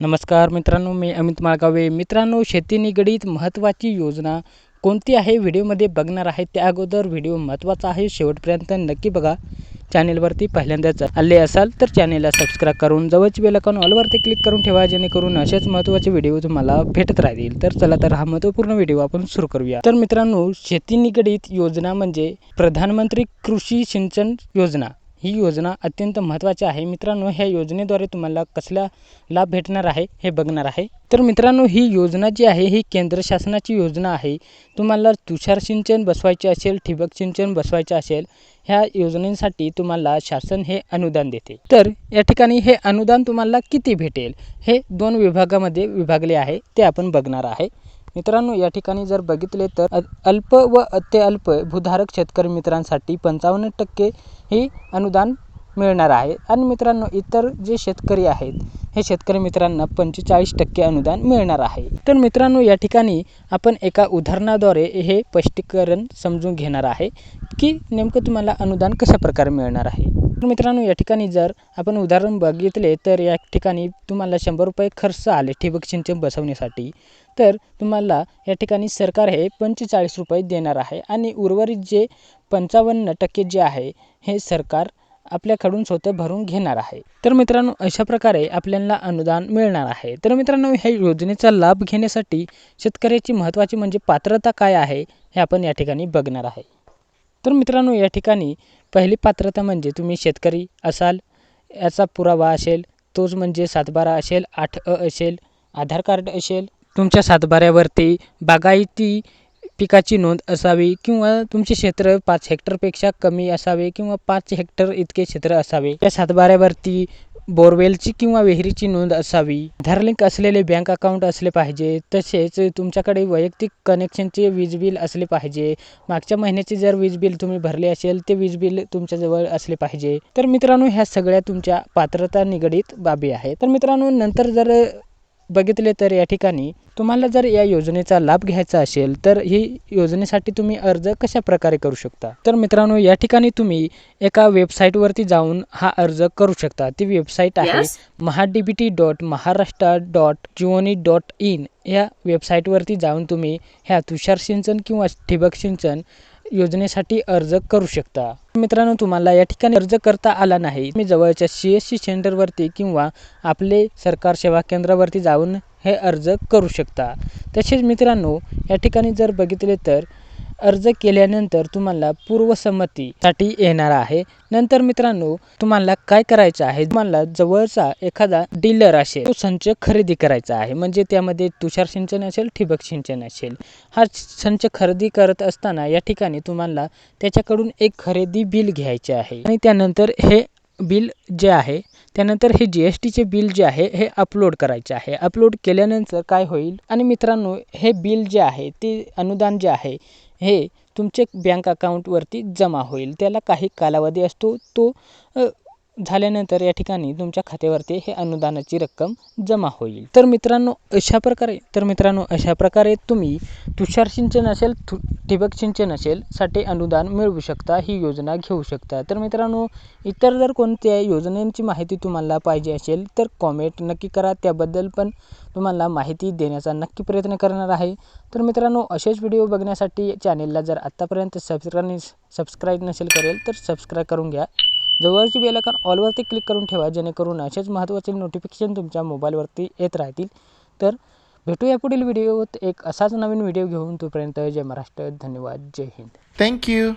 नमस्कार मित्रांनो मी अमित माळगावे. मित्रांनो शेती निगडीत महत्त्वाची योजना कोणती आहे? व्हिडिओमध्ये बघणार आहे. त्या अगोदर व्हिडिओ महत्त्वाचा आहे. शेवटपर्यंत नक्की बघा. चॅनेलवरती पहिल्यांदाच आले असाल तर चॅनेलला सबस्क्राईब करून जवळची बेलकॉन ऑलवरती क्लिक करून ठेवा जेणेकरून असेच महत्त्वाचे व्हिडिओ तुम्हाला भेटत राहतील. तर चला तर हा महत्त्वपूर्ण व्हिडिओ आपण सुरू करूया. तर मित्रांनो शेती निगडीत योजना म्हणजे प्रधानमंत्री कृषी सिंचन योजना. ही योजना अत्यंत महत्त्वाची आहे. मित्रांनो ह्या योजनेद्वारे तुम्हाला कसला लाभ भेटणार आहे हे बघणार आहे. तर मित्रांनो ही योजना जी आहे ही केंद्र शासनाची योजना आहे. तुम्हाला तुषार सिंचन बसवायचे असेल ठिबक सिंचन बसवायचे असेल ह्या योजनेसाठी तुम्हाला शासन हे अनुदान देते. तर या ठिकाणी हे अनुदान तुम्हाला किती भेटेल? हे दोन विभागामध्ये विभागले आहे ते आपण बघणार आहे. मित्रांनो या ठिकाणी जर बघितले तर अल्प व अत्यल्प भूधारक शेतकरी मित्रांसाठी पंचावन्न टक्के हे अनुदान मिळणार आहे. आणि मित्रांनो इतर जे शेतकरी आहेत हे शेतकरी मित्रांना पंचेचाळीस टक्के अनुदान मिळणार आहे. तर मित्रांनो या ठिकाणी आपण एका उदाहरणाद्वारे हे स्पष्टीकरण समजून घेणार आहे की नेमकं तुम्हाला अनुदान कशा प्रकारे मिळणार आहे. मित्रांनो या ठिकाणी जर आपण उदाहरण बघितले तर या ठिकाणी तुम्हाला शंभर रुपये खर्च आले ठिबक सिंचन बसवण्यासाठी. तर तुम्हाला या ठिकाणी सरकार हे पंचेचाळीस रुपये देणार आहे आणि उर्वरित जे पंचावन्न टक्के जे आहे हे सरकार आपल्याकडून स्वतः भरून घेणार आहे. तर मित्रांनो अशा प्रकारे आपल्याला अनुदान मिळणार आहे. तर मित्रांनो ह्या योजनेचा लाभ घेण्यासाठी शेतकऱ्याची महत्त्वाची म्हणजे पात्रता काय आहे हे आपण या ठिकाणी बघणार आहे. तर मित्रांनो या ठिकाणी पहिली पात्रता म्हणजे तुम्ही शेतकरी असाल याचा पुरावा असेल तोच म्हणजे सातबारा असेल आठ अ असेल आधार कार्ड असेल तुमच्या सातबाऱ्यावरती बागायती पिकाची नोंद असावी किंवा तुमचे क्षेत्र पाच हेक्टरपेक्षा कमी असावे किंवा पाच हेक्टर इतके क्षेत्र असावे. त्या सातबाऱ्यावरती बोरवेलची किंवा विहिरीची नोंद असावी. आधार लिंक असलेले बँक अकाउंट असले पाहिजे तसेच तुमच्याकडे वैयक्तिक कनेक्शनचे वीज बिल असले पाहिजे. मागच्या महिन्याचे जर वीज बिल तुम्ही भरले असेल ते वीज बिल तुमच्याजवळ असले पाहिजे. तर मित्रांनो ह्या सगळ्या तुमच्या पात्रता निगडीत बाबी आहे तर मित्रांनो नंतर जर बघितले तर या ठिकाणी तुम्हाला जर या योजनेचा लाभ घ्यायचा असेल तर ही योजनेसाठी तुम्ही अर्ज कशा प्रकारे करू शकता? तर मित्रांनो या ठिकाणी तुम्ही एका वेबसाईटवरती जाऊन हा अर्ज करू शकता. ती वेबसाईट आहे. महाडीबीटी डॉट महाराष्ट्र डॉट जिओनी डॉट इन. या वेबसाईटवरती जाऊन तुम्ही ह्या तुषार सिंचन किंवा ठिबक सिंचन योजनेसाठी अर्ज करू शकता. मित्रांनो तुम्हाला या ठिकाणी अर्ज करता आला नाही. मी जवळच्या सी एस सी सेंटरवरती किंवा आपले सरकार सेवा केंद्रावरती जाऊन हे अर्ज करू शकता. तसेच मित्रांनो या ठिकाणी जर बघितले तर अर्ज केल्यानंतर तुम्हाला पूर्वसंमतीसाठी येणार आहे. नंतर मित्रांनो तुम्हाला काय करायचं आहे? तुम्हाला जवळचा एखादा डीलर असेल तो संच खरेदी करायचा आहे. म्हणजे त्यामध्ये तुषार सिंचन असेल ठिबक सिंचन असेल. हा संच खरेदी करत असताना या ठिकाणी तुम्हाला त्याच्याकडून एक खरेदी बिल घ्यायचे आहे. आणि त्यानंतर हे बिल जे आहे त्यानंतर हे जी एस टीचे बिल जे आहे हे अपलोड करायचे आहे. अपलोड केल्यानंतर काय होईल? आणि मित्रांनो हे बिल जे आहे ते अनुदान जे आहे हे तुमचे बँक अकाऊंटवरती जमा होईल. त्याला काही कालावधी असतो तो झाल्यानंतर या ठिकाणी तुमच्या खात्यावरती हे अनुदानाची रक्कम जमा होईल. तर मित्रांनो अशा प्रकारे तर मित्रांनो अशा प्रकारे तुम्ही तुषार सिंचन असेल थु ठिबक सिंचन असेल साठी अनुदान मिळवू शकता ही योजना घेऊ शकता. तर मित्रांनो इतर जर कोणत्या योजनांची माहिती तुम्हाला पाहिजे असेल तर कॉमेंट नक्की करा. त्याबद्दल पण तुम्हाला माहिती देण्याचा नक्की प्रयत्न करणार आहे. तर मित्रांनो असेच व्हिडिओ बघण्यासाठी चॅनेलला जर आत्तापर्यंत सबस्क्राईब सबस्क्राईब नसेल करेल तर सबस्क्राईब करून घ्या. जवळची बेल आयकॉन ऑलवरती क्लिक करून ठेवा जेणेकरून असेच महत्त्वाचे नोटिफिकेशन तुमच्या मोबाईलवरती येत राहतील. तर भेटूया पुढील व्हिडिओत एक असाच नवीन व्हिडिओ घेऊन. तोपर्यंत जय महाराष्ट्र धन्यवाद जय हिंद. थँक्यू.